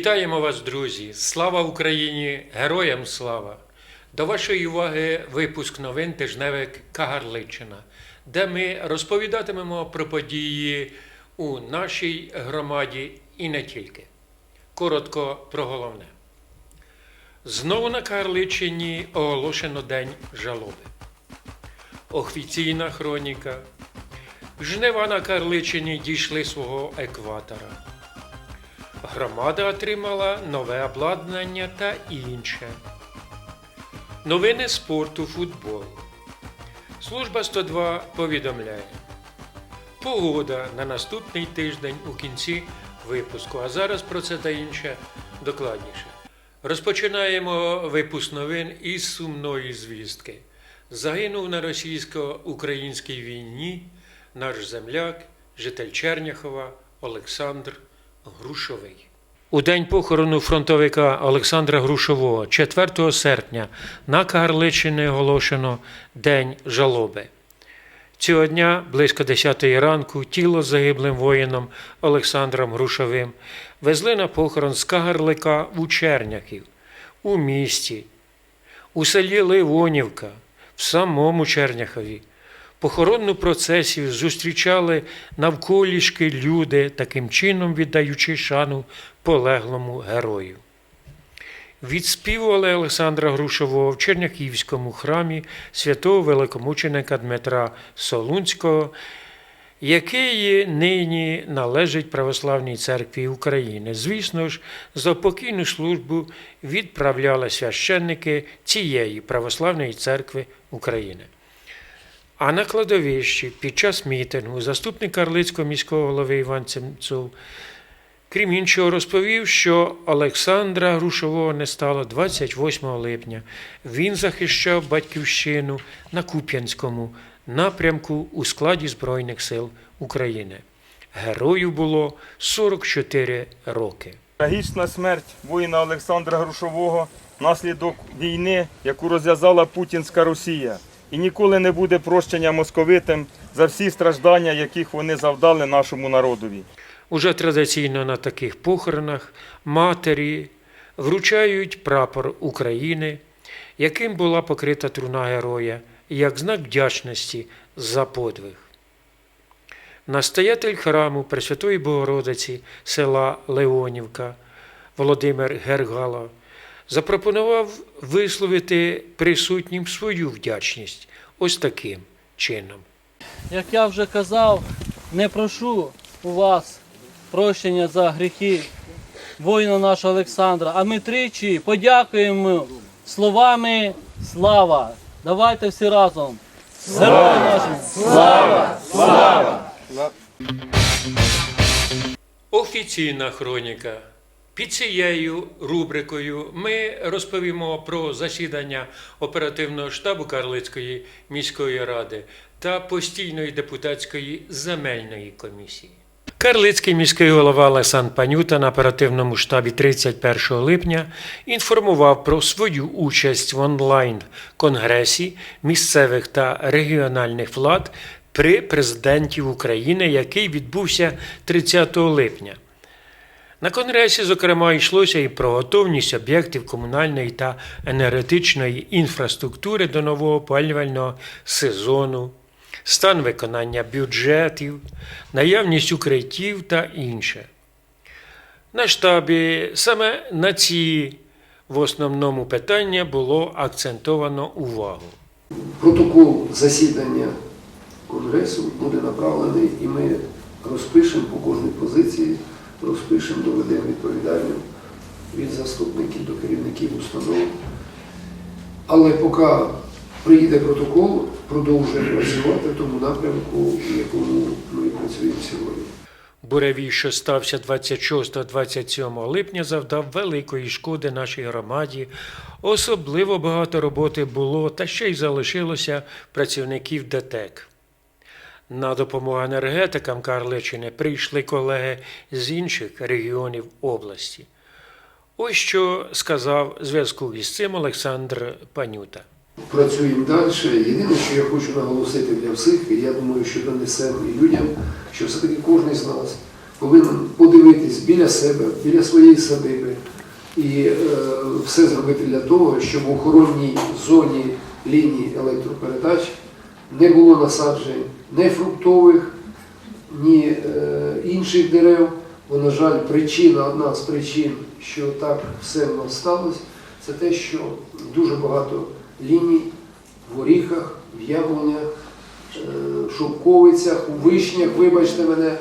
Вітаємо вас, друзі! Слава Україні! Героям слава! До вашої уваги випуск новин тижневик Кагарличина, де ми розповідатимемо про події у нашій громаді і не тільки. Коротко про головне. Знову на Кагарличині оголошено День жалоби. Офіційна хроніка. Жнива на Карличині дійшли свого екватора. Громада отримала нове обладнання та інше. Новини спорту футбол. Служба 102 повідомляє. Погода на наступний тиждень у кінці випуску. А зараз про це та інше докладніше. Розпочинаємо випуск новин із сумної звістки. Загинув на російсько-українській війні наш земляк, житель Черняхова Олександр Грушовий. У день похорону фронтовика Олександра Грушового, 4 серпня, на Карличині оголошено День жалоби. Цього дня, близько 10 ранку, тіло загиблим воїном Олександром Грушовим везли на похорон з Кагарлика у Черняхів, у місті, у селі Ливонівка, в самому Черняхові. Похоронну процесію зустрічали навколішки люди, таким чином віддаючи шану полеглому герою. Відспівували Олександра Грушового в Черняхівському храмі святого великомученика Дмитра Солунського, який нині належить Православній церкві України. Звісно ж, за покійну службу відправляли священники цієї Православної церкви України. А на кладовищі під час мітингу заступник Карлицького міського голови Іван Цемцов, крім іншого, розповів, що Олександра Грушового не стало 28 липня. Він захищав батьківщину на Куп'янському напрямку у складі Збройних сил України. Герою було 44 роки. Трагічна смерть воїна Олександра Грушового наслідок війни, яку розв'язала путінська Росія. І ніколи не буде прощення московитам за всі страждання, яких вони завдали нашому народові. Уже традиційно на таких похоронах матері вручають прапор України, яким була покрита труна героя, як знак вдячності за подвиг. Настоятель храму Пресвятої Богородиці села Леонівка Володимир Гергало запропонував висловити присутнім свою вдячність ось таким чином. Як я вже казав, не прошу у вас прощення за гріхи воїна нашого Олександра, а ми тричі подякуємо словами слава. Давайте всі разом. Героям нашим! Офіційна хроніка. Під цією рубрикою ми розповімо про засідання оперативного штабу Карлицької міської ради та постійної депутатської земельної комісії. Карлицький міський голова Олександр Панюта на оперативному штабі 31 липня інформував про свою участь в онлайн-конгресі місцевих та регіональних влад при президенті України, який відбувся 30 липня. На конгресі, зокрема, йшлося і про готовність об'єктів комунальної та енергетичної інфраструктури до нового опалювального сезону, стан виконання бюджетів, наявність укриттів та інше. На штабі саме на ці в основному питання було акцентовано увагу. Протокол засідання Конгресу буде направлений і ми розпишемо по кожній позиції, розпишемо, доведемо відповідальним від заступників до керівників установ. Але поки приїде протокол, продовжуємо працювати в тому напрямку, в якому ми працюємо сьогодні. Буревій, що стався 26-27 липня, завдав великої шкоди нашій громаді. Особливо багато роботи було та ще й залишилося працівників ДТЕК. На допомогу енергетикам Карличини прийшли колеги з інших регіонів області. Ось що сказав зв'язку із цим Олександр Панюта. Працюємо далі. Єдине, що я хочу наголосити для всіх, і я думаю, що донесемо і людям, що все-таки кожен з нас повинен подивитись біля себе, біля своєї садиби і е, все зробити для того, щоб в охоронній зоні лінії електропередач не було насаджень ні фруктових, ні е, інших дерев. Бо, на жаль, причина, одна з причин, що так все в нас сталося, це те, що дуже багато ліній в оріхах, в яблунях, е, в шовковицях, у вишнях, вибачте мене,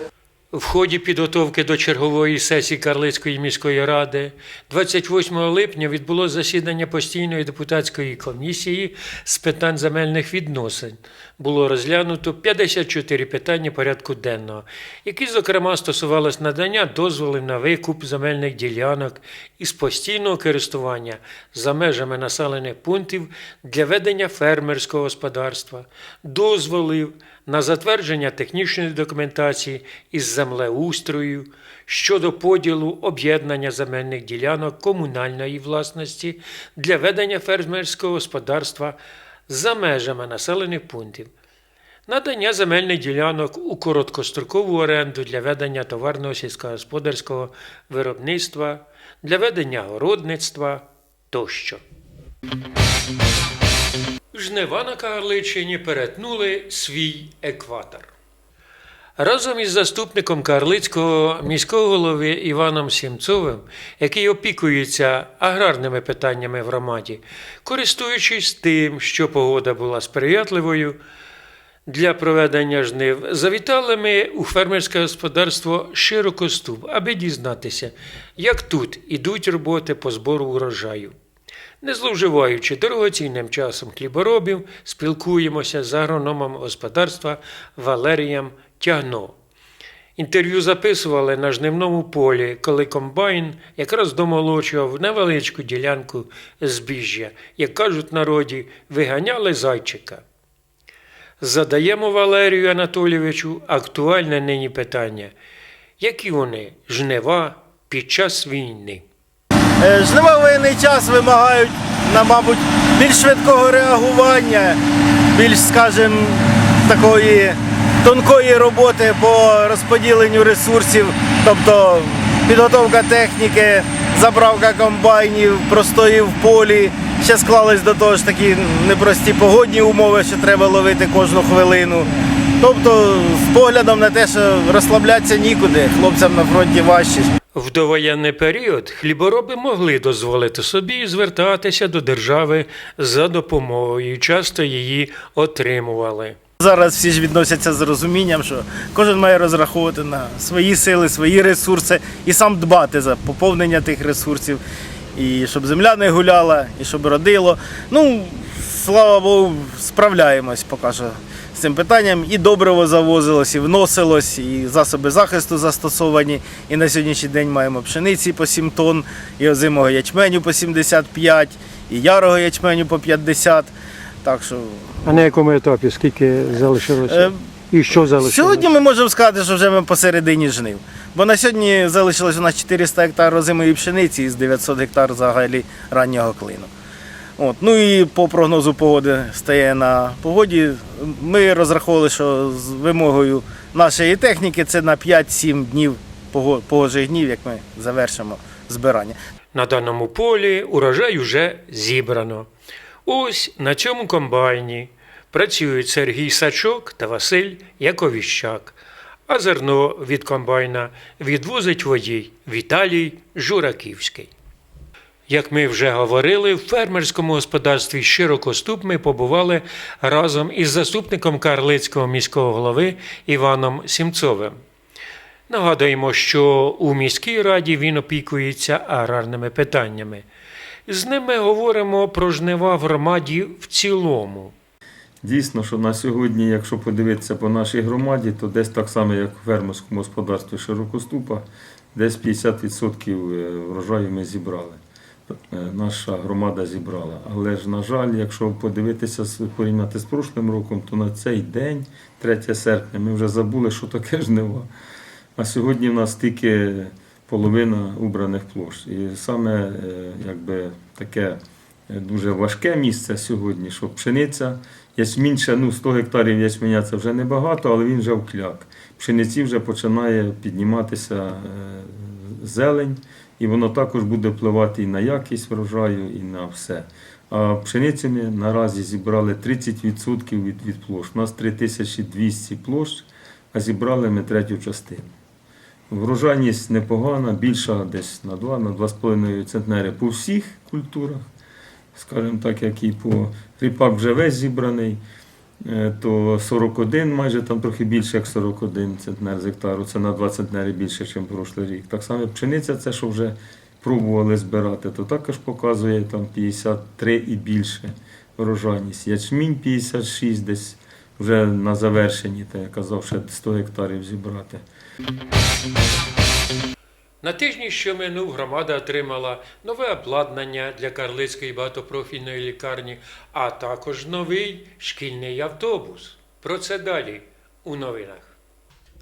В ході підготовки до чергової сесії Карлицької міської ради 28 липня відбулося засідання постійної депутатської комісії з питань земельних відносин. Було розглянуто 54 питання порядку денного, які, зокрема, стосувалися надання дозволів на викуп земельних ділянок із постійного користування за межами населених пунктів для ведення фермерського господарства, дозволів на затвердження технічної документації із землеустрою щодо поділу об'єднання земельних ділянок комунальної власності для ведення фермерського господарства за межами населених пунктів. Надання земельних ділянок у короткострокову оренду для ведення товарного сільськогосподарського виробництва, для ведення городництва тощо. Жнива на Карличині перетнули свій екватор. Разом із заступником Карлицького міського голови Іваном Сімцовим, який опікується аграрними питаннями в громаді, користуючись тим, що погода була сприятливою для проведення жнив, завітали ми у фермерське господарство Широкостуб, аби дізнатися, як тут ідуть роботи по збору урожаю. Не зловживаючи дорогоцінним часом хліборобів, спілкуємося з агрономом господарства Валерієм Тягно. Інтерв'ю записували на жнивному полі, коли комбайн якраз домолочував невеличку ділянку збіжжя, як кажуть народі, виганяли зайчика. Задаємо Валерію Анатолійовичу актуальне нині питання. Які вони жнива під час війни? Е, Жнива в воєнний час вимагають, мабуть, більш швидкого реагування, більш, скажімо, такої тонкої роботи по розподіленню ресурсів, тобто підготовка техніки, заправка комбайнів, простої в полі. Ще склались до того ж такі непрості погодні умови, що треба ловити кожну хвилину. Тобто, з поглядом на те, що розслаблятися нікуди, хлопцям на фронті важче. В довоєнний період хлібороби могли дозволити собі звертатися до держави за допомогою, часто її отримували. Зараз всі ж відносяться з розумінням, що кожен має розраховувати на свої сили, свої ресурси і сам дбати за поповнення тих ресурсів, і щоб земля не гуляла, і щоб родило. Ну, слава Богу, справляємось поки що з цим питанням. І добриво завозилось, і вносилось, і засоби захисту застосовані. І на сьогоднішній день маємо пшениці по 7 тонн, і озимого ячменю по 75, і ярого ячменю по 50. Так що А на якому етапі скільки залишилося? Е, І що залишилося? Сьогодні ми можемо сказати, що вже ми посередині жнив. Бо на сьогодні залишилось у нас 400 гектар озимої пшениці із 900 гектар взагалі раннього клину. От. Ну і по прогнозу погоди стає на погоді. Ми розраховували, що з вимогою нашої техніки це на 5-7 днів пого- погожих днів, як ми завершимо збирання. На даному полі урожай уже зібрано. Ось на цьому комбайні працюють Сергій Сачок та Василь Яковіщак, а зерно від комбайна відвозить водій Віталій Жураківський. Як ми вже говорили, в фермерському господарстві Широкоступ ми побували разом із заступником Карлицького міського голови Іваном Сімцовим. Нагадуємо, що у міській раді він опікується аграрними питаннями. З ними говоримо про жнива в громаді в цілому. Дійсно, що на сьогодні, якщо подивитися по нашій громаді, то десь так само, як у фермерському господарстві Широкоступа, десь 50% врожаю ми зібрали. Е, Наша громада зібрала. Але ж, на жаль, якщо подивитися порівняти з прошлим роком, то на цей день, 3 серпня, ми вже забули, що таке жнива. А сьогодні в нас тільки половина убраних площ. І саме е, якби, таке е, дуже важке місце сьогодні, що пшениця, ячмінь ще, ну 100 гектарів ячменя це вже небагато, але він вже вкляк. Пшениці вже починає підніматися зелень, і воно також буде впливати і на якість врожаю, і на все. А пшениці ми наразі зібрали 30% від, від площ. У нас 3200 площ, а зібрали ми третю частину. Врожайність непогана, більша десь на 2, на 2,5 центнери по всіх культурах, скажімо так, як і по ріпак вже весь зібраний, то 41, майже там трохи більше, як 41 центнер з гектару, це на 2 центнери більше, ніж прошлий рік. Так само пшениця, це що вже пробували збирати, то також показує там 53 і більше врожайність. Ячмінь 56 десь вже на завершенні, та я казав, ще 100 гектарів зібрати. На тижні, що минув, громада отримала нове обладнання для Карлицької багатопрофільної лікарні, а також новий шкільний автобус. Про це далі у новинах.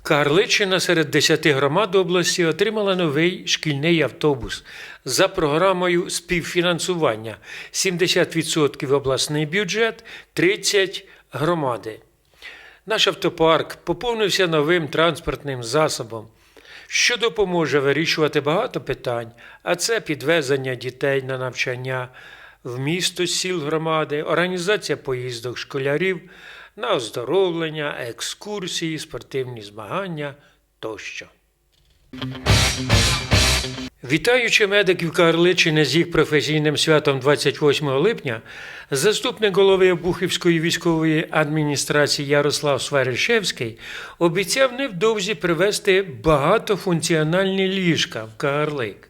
Карличина серед 10 громад області отримала новий шкільний автобус за програмою співфінансування 70% обласний бюджет, 30 громади. Наш автопарк поповнився новим транспортним засобом, що допоможе вирішувати багато питань, а це підвезення дітей на навчання в місто сіл громади, організація поїздок школярів на оздоровлення, екскурсії, спортивні змагання тощо. Вітаючи медиків Карличини з їх професійним святом 28 липня, заступник голови Обухівської військової адміністрації Ярослав Сваришевський обіцяв невдовзі привезти багатофункціональні ліжка в Карлик.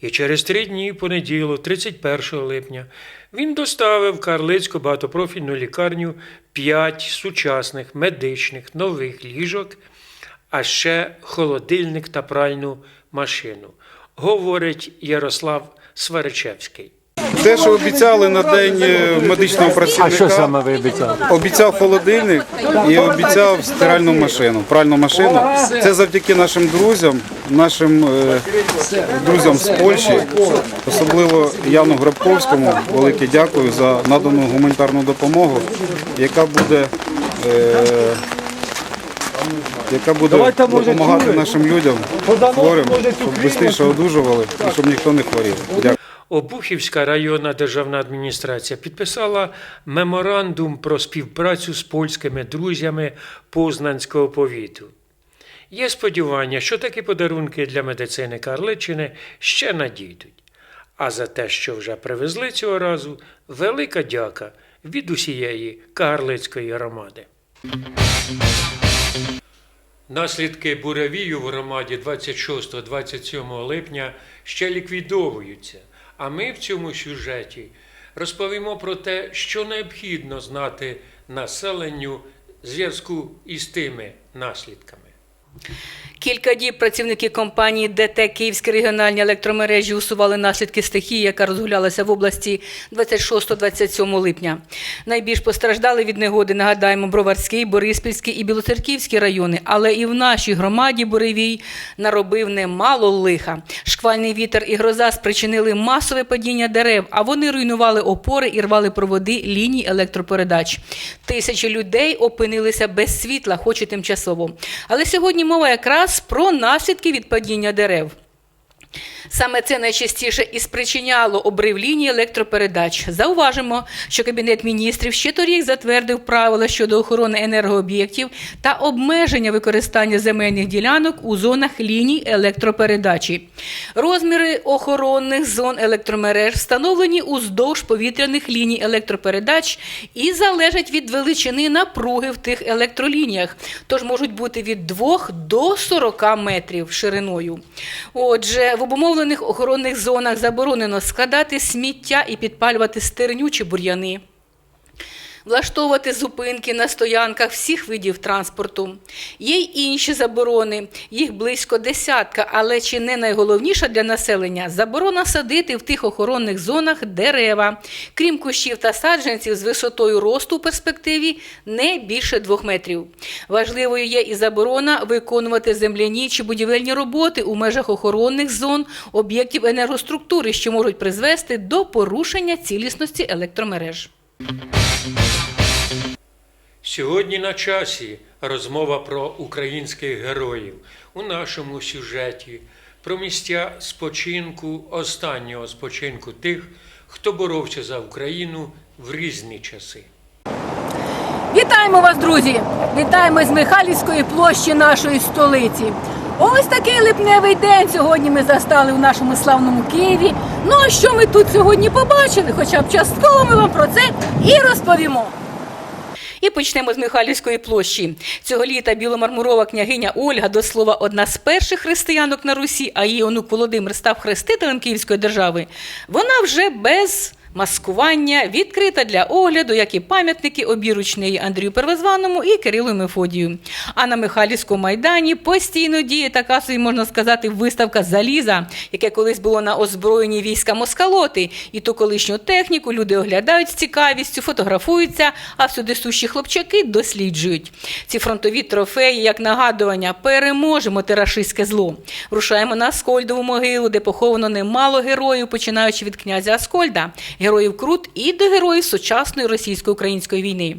І через три дні, понеділок, 31 липня, він доставив Карлицьку багатопрофільну лікарню п'ять сучасних медичних нових ліжок, а ще холодильник та пральну машину, говорить Ярослав Сваричевський. Те, що обіцяли на день е, медичного А що саме ви обіцяли? обіцяв холодильник і обіцяв стиральну машину, пральну машину. Це завдяки нашим друзям, нашим е, друзям з Польщі, особливо Яну Грабковському. Велике дякую за надану гуманітарну допомогу, яка буде. е, яка буде допомагати нашим людям хворим, щоб швидше одужували і щоб ніхто не хворів. Дякую. Обухівська районна державна адміністрація підписала меморандум про співпрацю з польськими друзями Познанського повіту. Є сподівання, що такі подарунки для медицини Карличини ще надійдуть. А за те, що вже привезли цього разу, велика дяка від усієї Карлицької громади. Наслідки буревію в громаді 26-27 липня ще ліквідовуються. А ми в цьому сюжеті розповімо про те, що необхідно знати населенню в зв'язку із тими наслідками. Кілька діб працівники компанії ДТ Київські регіональні електромережі усували наслідки стихії, яка розгулялася в області 26-27 липня. Найбільш постраждали від негоди, нагадаємо, Броварський, Бориспільський і Білоцерківський райони, але і в нашій громаді Буревій наробив немало лиха. Шквальний вітер і гроза спричинили масове падіння дерев, а вони руйнували опори і рвали проводи ліній електропередач. Тисячі людей опинилися без світла, хоч і тимчасово. Але сьогодні мова якраз про наслідки від падіння дерев. Саме це найчастіше і спричиняло обрив лінії електропередач. Зауважимо, що Кабінет міністрів ще торік затвердив правила щодо охорони енергооб'єктів та обмеження використання земельних ділянок у зонах ліній електропередачі. Розміри охоронних зон електромереж встановлені уздовж повітряних ліній електропередач і залежать від величини напруги в тих електролініях, тож можуть бути від 2 до 40 метрів шириною. Отже, в обумовлених охоронних зонах заборонено складати сміття і підпалювати стерню чи бур'яни. Влаштовувати зупинки на стоянках всіх видів транспорту. Є й інші заборони, їх близько десятка, але чи не найголовніша для населення заборона садити в тих охоронних зонах дерева, крім кущів та саджанців з висотою росту у перспективі не більше двох метрів. Важливою є і заборона виконувати земляні чи будівельні роботи у межах охоронних зон об'єктів енергоструктури, що можуть призвести до порушення цілісності електромереж. Сьогодні на часі розмова про українських героїв у нашому сюжеті, про місця спочинку, останнього спочинку тих, хто боровся за Україну в різні часи. Вітаємо вас, друзі! Вітаємо з Михайлівської площі нашої столиці. Ось такий липневий день сьогодні ми застали у нашому славному Києві. Ну а що ми тут сьогодні побачили? Хоча б частково ми вам про це і розповімо. І почнемо з Михайлівської площі. Цього літа біломармурова княгиня Ольга, до слова, одна з перших християнок на Русі, а її онук Володимир став хрестителем Київської держави. Вона вже без маскування відкрита для огляду, як і пам'ятники обіручної Андрію Первозваному і Кирилу Мефодію. А на Михайлівському майдані постійно діє така собі, можна сказати, виставка заліза, яке колись було на озброєнні війська Москалоти. І ту колишню техніку люди оглядають з цікавістю, фотографуються, а всюди сущі хлопчаки досліджують. Ці фронтові трофеї, як нагадування, переможемо те рашистське зло. Рушаємо на Аскольдову могилу, де поховано немало героїв, починаючи від князя Аскольда, героїв Крут і до героїв сучасної російсько-української війни.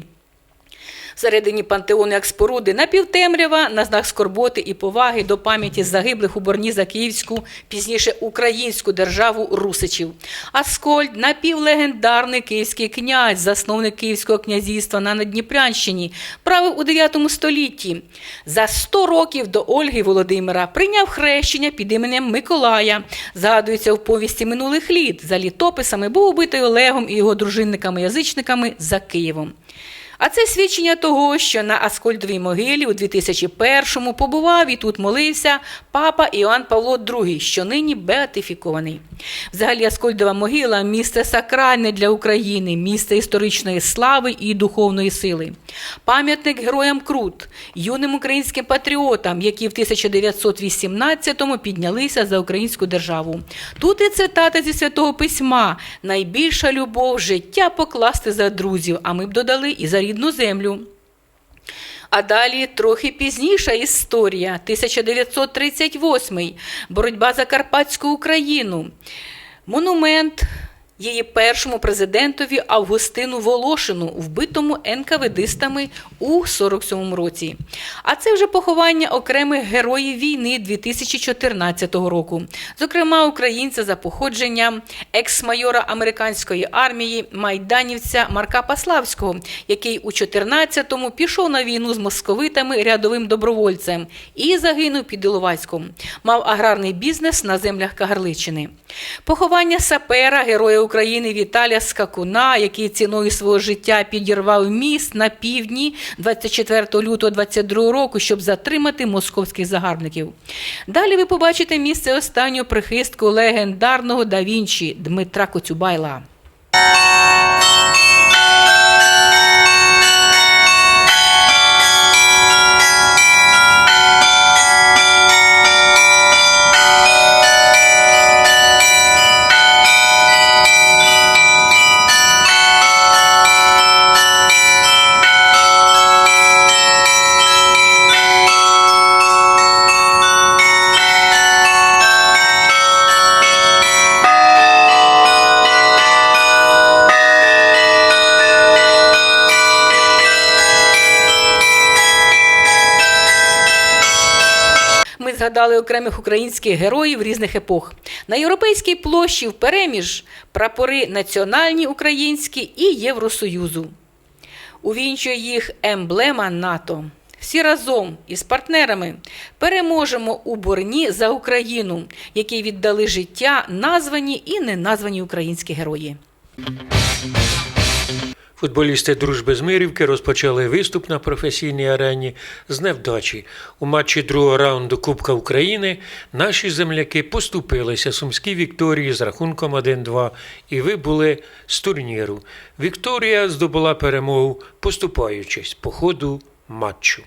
Всередині пантеону як споруди напівтемрява на знак скорботи і поваги до пам'яті загиблих у борні за Київську, пізніше українську державу Русичів. Аскольд напівлегендарний київський князь, засновник Київського князівства на Надніпрянщині, правив у 9 столітті. За 100 років до Ольги Володимира прийняв хрещення під іменем Миколая. Згадується в повісті минулих літ. За літописами був убитий Олегом і його дружинниками-язичниками за Києвом. А це свідчення того, що на Аскольдовій могилі у 2001-му побував і тут молився папа Іоанн Павло II, що нині беатифікований. Взагалі Аскольдова могила місце сакральне для України, місце історичної слави і духовної сили. Пам'ятник героям Крут, юним українським патріотам, які в 1918-му піднялися за українську державу. Тут і цитата зі святого письма: найбільша любов життя покласти за друзів, а ми б додали і за рідну землю. А далі трохи пізніша історія, 1938 боротьба за Карпатську Україну. Монумент її першому президентові Августину Волошину, вбитому НКВДистами у 47-му році. А це вже поховання окремих героїв війни 2014 року. Зокрема, українця за походженням екс-майора американської армії майданівця Марка Паславського, який у 14-му пішов на війну з московитами рядовим добровольцем і загинув під Іловайськом. Мав аграрний бізнес на землях Кагарличини. Поховання сапера, героя України Віталія Скакуна, який ціною свого життя підірвав міст на півдні 24 лютого 22 року, щоб затримати московських загарбників. Далі ви побачите місце останнього прихистку легендарного да Вінчі Дмитра Коцюбайла. Згадали окремих українських героїв різних епох. На європейській площі впереміж прапори національні українські і Євросоюзу. Увінчує їх емблема НАТО. Всі разом із партнерами переможемо у борні за Україну, які віддали життя названі і неназвані українські герої. Футболісти дружби з Мирівки розпочали виступ на професійній арені з невдачі. У матчі другого раунду Кубка України наші земляки поступилися сумській Вікторії з рахунком 1-2 і вибули з турніру. Вікторія здобула перемогу, поступаючись по ходу матчу.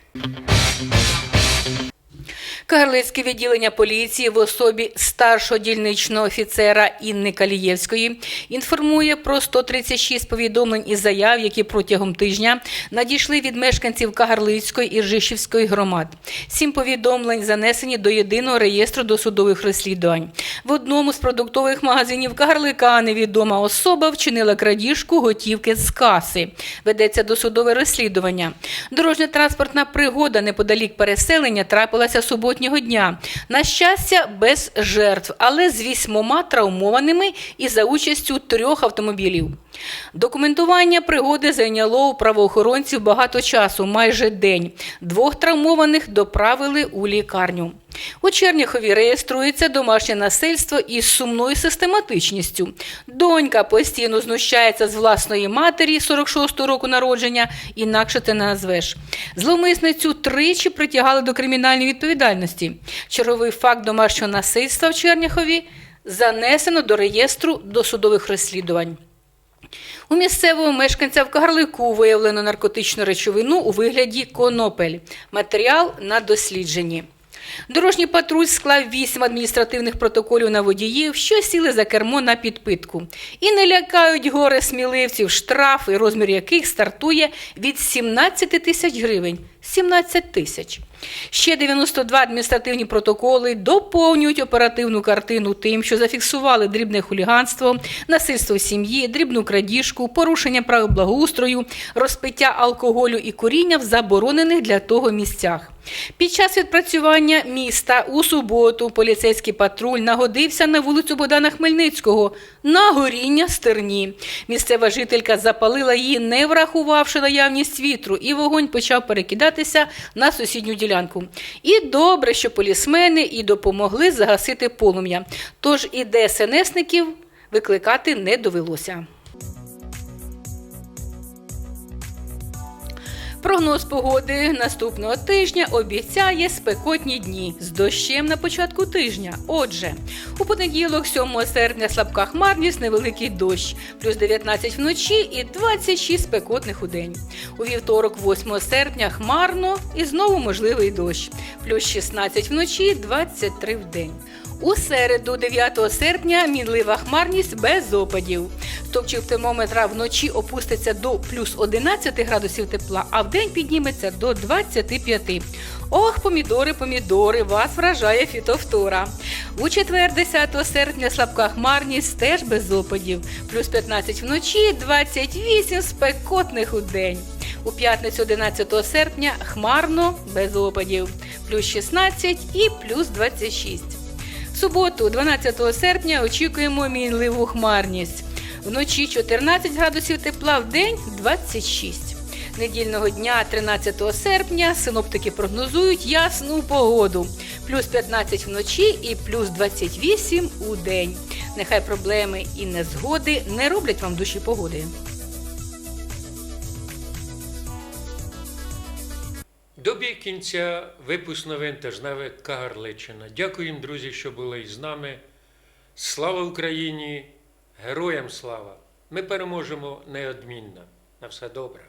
Кагарлицьке відділення поліції в особі старшого дільничного офіцера Інни Калієвської інформує про 136 повідомлень і заяв, які протягом тижня надійшли від мешканців Кагарлицької і Ржишівської громад. Сім повідомлень занесені до єдиного реєстру досудових розслідувань. В одному з продуктових магазинів Кагарлика невідома особа вчинила крадіжку готівки з каси. Ведеться досудове розслідування. Дорожньо-транспортна пригода неподалік переселення трапилася суботнього дня. На щастя, без жертв, але з вісьмома травмованими і за участю трьох автомобілів. Документування пригоди зайняло у правоохоронців багато часу, майже день. Двох травмованих доправили у лікарню. У Черніхові реєструється домашнє насильство із сумною систематичністю. Донька постійно знущається з власної матері 46-го року народження, інакше ти не назвеш. Зловмисницю тричі притягали до кримінальної відповідальності. Черговий факт домашнього насильства в Черніхові занесено до реєстру досудових розслідувань. У місцевого мешканця в Кагарлику виявлено наркотичну речовину у вигляді конопель. Матеріал на дослідженні. Дорожній патруль склав вісім адміністративних протоколів на водіїв, що сіли за кермо на підпитку. І не лякають горе сміливців, штрафи, розмір яких стартує від 17 тисяч гривень. 17 тисяч. Ще 92 адміністративні протоколи доповнюють оперативну картину тим, що зафіксували дрібне хуліганство, насильство сім'ї, дрібну крадіжку, порушення правил благоустрою, розпиття алкоголю і куріння в заборонених для того місцях. Під час відпрацювання міста у суботу поліцейський патруль нагодився на вулицю Богдана Хмельницького на горіння стерні. Місцева жителька запалила її, не врахувавши наявність вітру, і вогонь почав перекидатися на сусідню ділянку. І добре, що полісмени і допомогли загасити полум'я. Тож і ДСНСників викликати не довелося. Прогноз погоди наступного тижня обіцяє спекотні дні з дощем на початку тижня. Отже, у понеділок, 7 серпня, слабка хмарність, невеликий дощ, плюс 19 вночі і 26 спекотних у день. У вівторок, 8 серпня, хмарно і знову можливий дощ, плюс 16 вночі, 23 в день. У середу, 9 серпня, мінлива хмарність без опадів. Стопчик термометра вночі опуститься до плюс 11 градусів тепла, а вдень підніметься до 25. Ох, помідори, помідори, вас вражає фітофтора. У четвер, 10 серпня, слабка хмарність теж без опадів. Плюс 15 вночі, 28 спекотних у день. У п'ятницю 11 серпня хмарно без опадів. Плюс 16 і плюс 26. Суботу, 12 серпня, очікуємо мінливу хмарність. Вночі 14 градусів тепла, в день 26. Недільного дня, 13 серпня, синоптики прогнозують ясну погоду. Плюс 15 вночі і плюс 28 у день. Нехай проблеми і незгоди не роблять вам душі погоди. Кінця випуск новин тижневе Кагарличина. Дякуємо, друзі, що були із нами. Слава Україні! Героям слава! Ми переможемо неодмінно. На все добре.